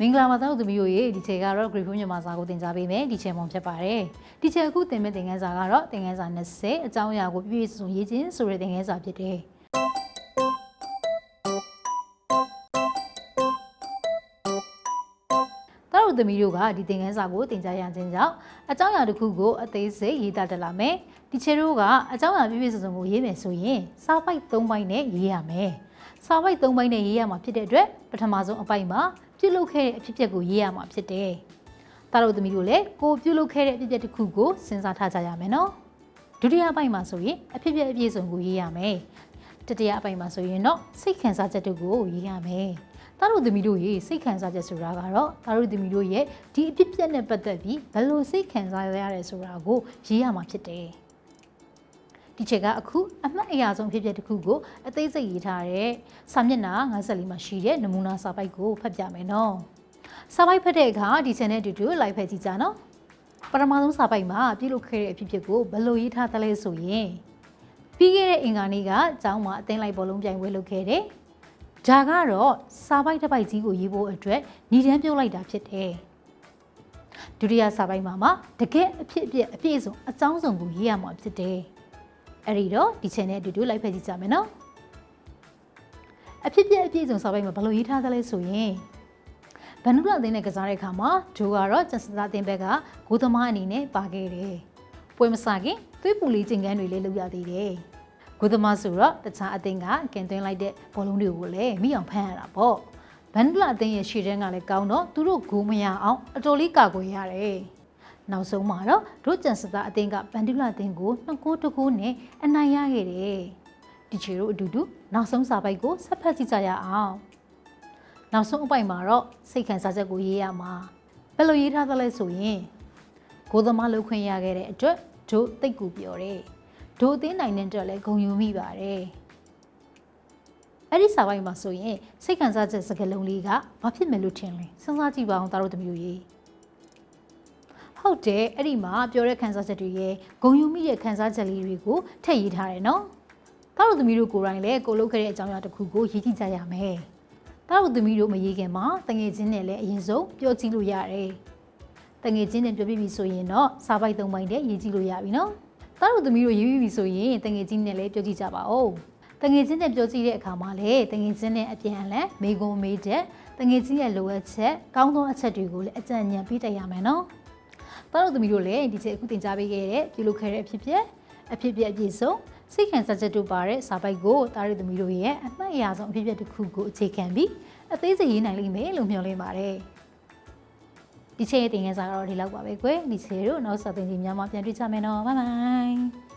မင်္ဂလာပါသောသမီးတို့ရေဒီချေကတော့ Great Food မြန်မာစာကိုသင်ကြားပေးမယ်ဒီချေမုံဖြစ်ပါတယ်ဒီချေအခုသင်မဲ့သင်ခန်းစာကတော့သင်ခန်းစာ20အကြောင်းအရာကိုပြည့်စုံရေးခြင်းဆိုတဲ့သင်ခန်းစာဖြစ်တယ် တော်တို့သမီးတို့ကဒီသင်ခန်းစာကိုသင်ကြားရခြင်းကြောင့်အကြောင်းအရာတစ်ခုကိုအသေးစိတ်ရေးသားတတ်လာမယ်ဒီချေတို့ကအကြောင်းအရာပြည့်ပြည့်စုံစုံကိုရေးမယ်ဆိုရင်စာပိုက်၃ပိုက်နဲ့ရေးရမယ်စာပိုက်၃ပိုက်နဲ့ရေးရမှာဖြစ်တဲ့အတွက်ပထမဆုံးအပိုက်မှာပြုလုပ်ခဲ့တဲ့အဖြစ်အပျက်ကိုရေးရမှာဖြစ်တယ်။တာတို့သမီးတို့လည်းကိုပြုလုပ်ခဲ့တဲ့အဖြစ်အပျက်တစ်ခုကိုစဉ်းစားထားကြရမယ်နော်။ဒုတိယအပိုက်မှာဆိုရင်အဖြစ်အပျက်အပြည့်စုံကိုရေးရမယ်။တတိယအပိုက်မှာဆိုရင်တော့စိတ်ခံစားချက်တို့ကိုရေးရမယ်။ တာတို့သမီးတို့ရေစိတ်ခံစားချက်ဆိုတာကတော့တာတို့သမီးတို့ရဲ့ဒီအဖြစ်အပျက်နဲ့ပတ်သက်ပြီးဘယ်လိုစိတ်ခံစားရရဲဆိုတာကိုရေးရမှာဖြစ်တယ်။ဒီချက်ကအခုအမှတ်အရာဆုံးဖြစ်ဖြစ်တစ်ခုကိုအသေးစိတ်ရေးထားတဲ့စာမျက်နှာ54မှာရှိတဲ့နမူနာစာပိုက်ကိုဖတ်ပြမယ်နော်။စာပိုက်ဖတ်တဲ့အခါဒီ channel တူတူ like ဖတ်ကြည့်ကြနော်။ပထမဆုံးစာပိုက်မှာပြုလုပ်ခဲ့တဲ့အဖြစ်ဖြစ်ကိုဘယ်လိုရေးထားသလဲဆိုရင်ပြီးခဲ့တဲ့အင်္ဂါနေ့ကကျောင်းမှာအသင်းလိုက်ဘောလုံးပြိုင်ပွဲလုပ်ခဲ့တယ်။ ဒါကတော့စာပိုက်တစ်ပိုက်ကြီးကိုရေးဖို့အတွက်ညီတန်းပြုတ်လိုက်တာဖြစ်တယ်။ဒုတိယစာပိုက်မှာမှတကယ်အဖြစ်အပျက်အပြည့်စုံအကြောင်းစုံကိုရေးရမှာဖြစ်တယ်။အဲ့ဒီတော့ဒီ channel အတူတူ like ဖတ်ကြည့်ကြမယ်နော်အဖြစ်ပြက်အပြည့်စုံစာပိုက်မှာဘယ်လိုရေးထားသလဲဆိုရင်ဗန္ဓုရအသင်းနဲ့ကစားတဲ့အခါမှာဂျိုကတော့ကျန်စတာအသင်းဘက်ကဂိုးသမားအနေနဲ့ပါခဲ့တယ်ပွဲမစခင်သွေးပူလေးကျင်ကန်းတွေလည်းလုပ်ရသေးတယ် ဂိုးသမားဆိုတော့တခြားအသင်းကကန်သွင်းလိုက်တဲ့ဘောလုံးတွေကိုလည်းမိအောင်ဖမ်းရတာပေါ့ဗန္ဓုရအသင်းရဲ့ရှေ့တန်းကလည်းကောင်းတော့သူတို့ဂိုးမရအောင်အတော်လေးကာကွယ်ရတယ်နောက်ဆုံးမှာတော့ဒုကျန်စတာအသင်းကဗန်ဒူလာအသင်းကိုနှစ်ကိုးတစ်ကိုးနဲ့အနိုင်ရခဲ့တယ်။ဒီချီတို့အတူတူနောက်ဆုံးစာပိုက်ကိုဆက်ဖတ်ကြည့်ကြရအောင်။နောက်ဆုံးအပိုက်မှာတော့စိတ်ခံစားချက်ကိုရေးရမှာဘယ်လိုရေးထားသလဲဆိုရင်ကိုသမားလှုပ်ခွင့်ရခဲ့တဲ့အတွက်ဒို့တိတ်ကူပြောတယ်။ ဒို့အသင်းနိုင်တဲ့အတွက်လည်းဂုဏ်ယူမိပါတယ်။အဲ့ဒီစာပိုက်မှာဆိုရင်စိတ်ခံစားချက်စကားလုံးလေးကဘာဖြစ်မယ်လို့ထင်လဲစဉ်းစားကြည့်ပါအောင်သားတို့သမီးတို့ရေ။ဟုတ်တယ်အဲ့ဒီမှာပြောတဲ့ခန်းစားချက်တွေရဲ့ဂုံယူမိတဲ့ခန်းစားချက်လေးတွေကိုထည့်ရေးထားတယ်နော်။တားတို့သမီးတို့ကိုယ်တိုင်လည်းကိုလုပ်ခဲ့တဲ့အကြောင်းအရာတစ်ခုကိုရေးကြည့်ကြရမယ်။တားတို့သမီးတို့မရေးခင်မှာတငယ်ချင်းနဲ့လည်းအရင်ဆုံးပြောကြည့်လို့ရတယ်။တငယ်ချင်းနဲ့ပြောပြပြီဆိုရင်တော့စာပိုက်သုံးပိုင်းနဲ့ရေးကြည့်လို့ရပြီနော်။ တားတို့သမီးတို့ရေးပြီးပြီဆိုရင်တငယ်ချင်းနဲ့လည်းပြောကြည့်ကြပါဦး။တငယ်ချင်းနဲ့ပြောကြည့်တဲ့အခါမှာလည်းတငယ်ချင်းနဲ့အပြန်အလှန်မေကွန်မေးတဲ့တငယ်ချင်းရဲ့လိုအပ်ချက်ကောင်းသောအချက်တွေကိုလည်းအကြံဉာဏ်ပေးတတ်ရမယ်နော်။သားတို့သမီးတို့လည်းဒီချက်အခုတင်ကြားပေးခဲ့တဲ့ပြုလုပ်ခဲ့တဲ့အဖြစ်ဖြစ်အဖြစ်ဖြစ်အပြည့်စုံစိတ်ခံစားချက်တို့ပါတဲ့စာပိုက်ကိုသားတို့သမီးတို့ရဲ့အမှတ်အရဆုံးအဖြစ်ဖြစ်တစ်ခုကိုအခြေခံပြီးအသေးစိတ်ရေးနိုင်လိမ့်မယ်လို့မျှော်လင့်ပါတယ် ဒီချက်ရဲ့တင်ငယ်စာကတော့ဒီလောက်ပါပဲကွယ်ဒီချက်တို့နောက်ဆက်တင်ကြီးများမှပြန်တွေ့ကြမယ်နော်ဘိုင်ဘိုင်